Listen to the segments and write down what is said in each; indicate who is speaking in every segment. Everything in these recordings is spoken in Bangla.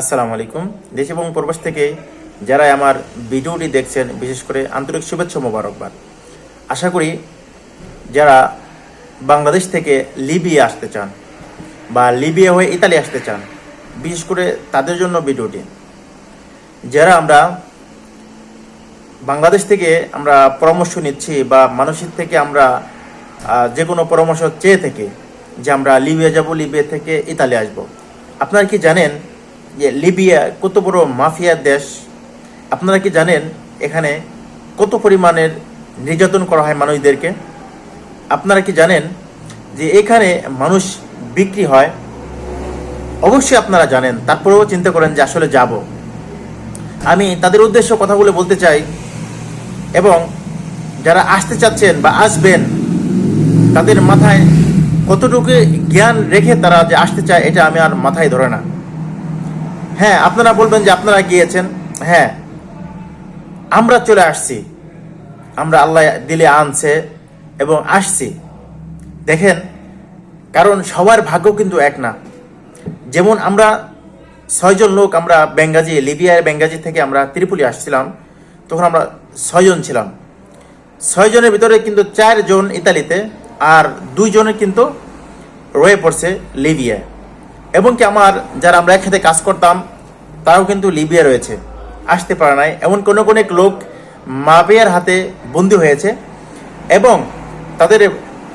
Speaker 1: আসসালামু আলাইকুম। দেশ এবং প্রবাস থেকে যারা আমার ভিডিওটি দেখছেন, বিশেষ করে আন্তরিক শুভেচ্ছা মোবারকবাদ। আশা করি যারা বাংলাদেশ থেকে লিবিয়া আসতে চান বা লিবিয়া হয়ে ইতালি আসতে চান, বিশেষ করে তাদের জন্য ভিডিওটি। যারা আমরা বাংলাদেশ থেকে আমরা পরামর্শ নিচ্ছি বা মানুষের থেকে আমরা যে কোনো পরামর্শ চেয়ে থেকে যে আমরা লিবিয়া যাব, লিবিয়া থেকে ইতালি আসব। আপনারা কি জানেন যে লিবিয়া কত বড় মাফিয়ার দেশ, আপনারা কি জানেন এখানে কত পরিমাণের নির্যাতন করা হয় মানুষদেরকে? আপনারা কি জানেন যে এখানে মানুষ বিক্রি হয়? অবশ্যই আপনারা জানেন, তারপরেও চিন্তা করেন যে আসলে যাব। আমি তাদের উদ্দেশ্য কথাগুলো বলতে চাই, এবং যারা আসতে চাচ্ছেন বা আসবেন, তাদের মাথায় কতটুকু জ্ঞান রেখে তারা যে আসতে চায়, এটা আমি আর মাথায় ধরে না। হ্যাঁ আপনারা বলবেন যে আপনারা গিয়েছেন। হ্যাঁ আমরা চলে আসছি। আমরা আল্লাহ দিলে আনছে এবং আসছি। দেখেন, কারণ সবার ভাগ্য কিন্তু এক না। যেমন আমরা ছয়জন লোক আমরা বেঙ্গাজি, লিবিয়ার বেঙ্গাজি থেকে আমরা ত্রিপুলি আসছিলাম, তখন আমরা ছয়জন ছিলাম। ছয়জনের ভিতরে কিন্তু চারজন ইতালিতে আর দুইজনের কিন্তু রয়ে পড়ছে লিবিয়ায়। এবং কি আমার যারা আমরা একসাথে কাজ করতাম, তারাও কিন্তু লিবিয়া রয়েছে। আসতে পারে নাই। এমন কোনো কোনো লোক মাবিয়ার হাতে বন্দী হয়েছে এবং তাদের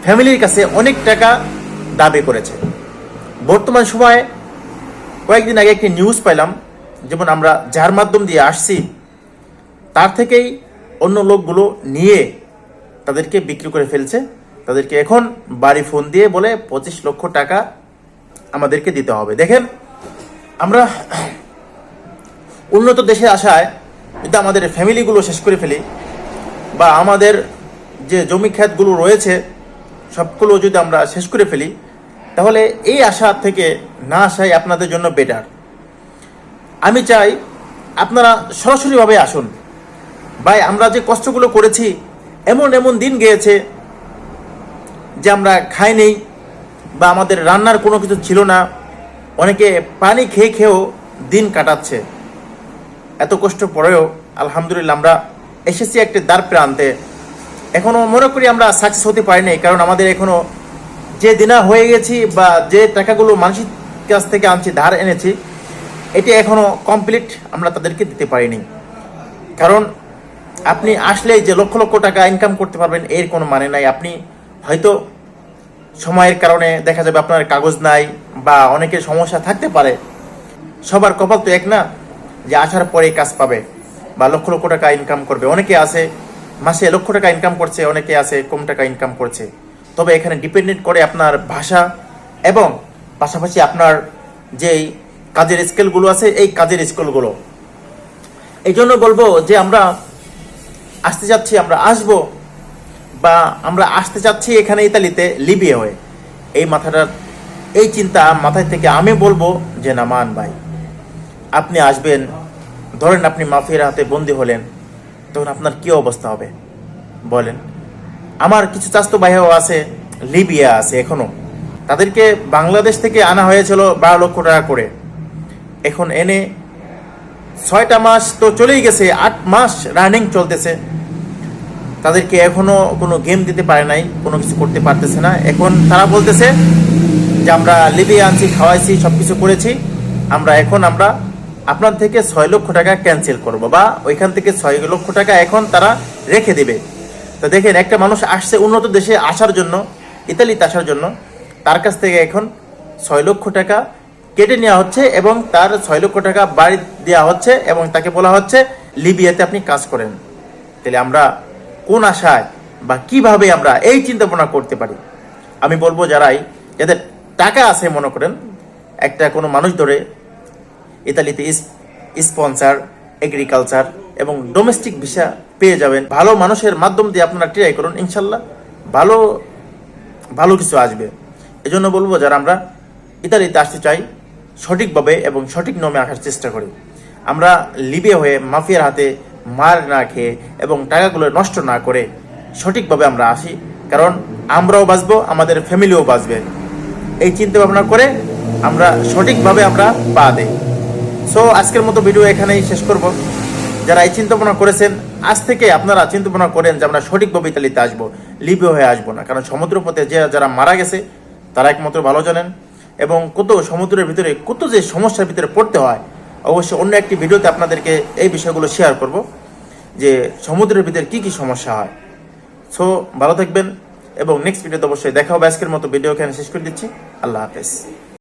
Speaker 1: ফ্যামিলির কাছে অনেক টাকা দাবি করেছে। বর্তমান সময়ে কয়েকদিন আগে একটি নিউজ পাইলাম, যেমন আমরা যার মাধ্যম দিয়ে আসছি, তার থেকেই অন্য লোকগুলো নিয়ে তাদেরকে বিক্রি করে ফেলছে। তাদেরকে এখন বাড়ি ফোন দিয়ে বলে পঁচিশ লক্ষ টাকা আমাদেরকে দিতে হবে। দেখেন, আমরা উন্নত দেশে আসায় যদি আমাদের ফ্যামিলিগুলো শেষ করে ফেলি, বা আমাদের যে জমি ক্ষেতগুলো রয়েছে, সবগুলো যদি আমরা শেষ করে ফেলি, তাহলে এই আশা থেকে না আসাই আপনাদের জন্য বেটার আমি চাই আপনারা সরাসরিভাবে আসুন। ভাই, আমরা যে কষ্টগুলো করেছি, এমন এমন দিন গিয়েছে যে আমরা খাই নেই। বা আমাদের রান্নার কোনো কিছু ছিল না, অনেকে পানি খেয়ে খেয়েও দিন কাটাচ্ছে। এত কষ্ট পরেও আলহামদুলিল্লাহ আমরা এসেছি একটি দ্বার প্রান্তে এখনও মনে করি আমরা সাকসেস হতে পারিনি কারণ আমাদের এখনও যে দিনা হয়ে গেছি বা যে টাকাগুলো মানুষের কাছ থেকে আনছি, ধার এনেছি, এটি এখনও কমপ্লিট আমরা তাদেরকে দিতে পারিনি। কারণ আপনি আসলেই যে লক্ষ লক্ষ টাকা ইনকাম করতে পারবেন, এর কোনো মানে নাই। আপনি হয়তো সময়ের কারণে দেখা যাবে আপনার কাগজ নাই বা অনেকের সমস্যা থাকতে পারে। সবার কপাল তো এক না যে আসার পরে কাজ পাবে বা লক্ষ লক্ষ টাকা ইনকাম করবে। অনেকে আছে, মাসে লক্ষ টাকা ইনকাম করছে, অনেকে আছে কম টাকা ইনকাম করছে। তবে এখানে ডিপেন্ডেন্ট করে আপনার ভাষা এবং পাশাপাশি আপনার যেই কাজের স্কেলগুলো আছে, এই কাজের স্কেলগুলো এই জন্য বলব যে আমরা আসতে যাচ্ছি, আমরা আসব বা আমরা আসতে চাচ্ছি এখানে ইতালিতে, লিবিয়ে হয়ে। এই মাথাটা এই চিন্তা মাথায় থেকে আমি বলব যে, না, মান ভাই, আপনি আসবেন, ধরেন আপনি মাফিয়ার হাতে বন্দি হলেন, তখন আপনার কি অবস্থা হবে? বলেন। আমার কিছু চাস্তো ভাইও আছে, লিবিয়া আছে এখনও। তাদেরকে বাংলাদেশ থেকে আনা হয়েছিল বারো লক্ষ টাকা করে। এখন এনে ছয়টা মাস তো চলেই গেছে, আট মাস রানিং চলতেছে। তাদেরকে এখনও কোনো গেম দিতে পারে নাই, কোনো কিছু করতে পারতেছে না। এখন তারা বলতেছে যে, আমরা লিবিয়ে আনছি, খাওয়াইছি সব কিছু করেছি। আমরা এখন আমরা আপনার থেকে ছয় লক্ষ টাকা ক্যান্সেল করব বা ওইখান থেকে ছয় লক্ষ টাকা এখন তারা রেখে দেবে। তো দেখেন, একটা মানুষ আসছে উন্নত দেশে আসার জন্য, ইতালিতে আসার জন্য। তার কাছ থেকে এখন ছয় লক্ষ টাকা কেটে নেওয়া হচ্ছে এবং তার ছয় লক্ষ টাকা বাড়ি দেওয়া হচ্ছে এবং তাকে বলা হচ্ছে, লিবিয়াতে আপনি কাজ করেন। তাহলে আমরা কোন আশায় বা কীভাবে আমরা এই চিন্তা ভাবনা করতে পারি? আমি বলব যারাই, যাদের টাকা আছে মনে করেন, একটা কোনো মানুষ ধরে ইতালিতে স্পন্সার, এগ্রিকালচার এবং ডোমেস্টিক ভিসা পেয়ে যাবেন। ভালো মানুষের মাধ্যম দিয়ে আপনারা ট্রাই করুন, ইনশাল্লাহ ভালো ভালো কিছু আসবে। এজন্য বলব যারা আমরা ইতালিতে আসতে চাই, সঠিকভাবে এবং সঠিক নমে আসার চেষ্টা করি। আমরা লিবে হয়ে মাফিয়ার হাতে মার না খেয়ে এবং টাকাগুলো নষ্ট না করে সঠিকভাবে আমরা আসি। কারণ আমরাও বাঁচবো, আমাদের ফ্যামিলিও বাঁচবে। এই চিন্তা ভাবনা করে আমরা সঠিকভাবে আমরা পা দেই। সো আজকের মতো ভিডিও এখানেই শেষ করব। যারা এই চিন্তা ভাবনা করেছেন, আজ থেকে আপনারা চিন্তা ভাবনা করেন যে আমরা সঠিকভাবে ইতালিতে আসব। লিবি হয়ে আসব না। কারণ সমুদ্র পথে যে যারা মারা গেছে, তারা একমাত্র ভালো জানেন। এবং কত সমুদ্রের ভিতরে কত যে সমস্যার ভিতরে পড়তে হয়, অবশ্যই অন্য একটি ভিডিওতে আপনাদেরকে এই বিষয়গুলো শেয়ার করব। যে সমুদ্রের ভিতরে কি কি সমস্যা হয়। সো ভালো থাকবেন এবং নেক্সট ভিডিওতে অবশ্যই দেখা হবে। আজকের মতো ভিডিও এখানে শেষ করে দিচ্ছি। আল্লাহ হাফেজ।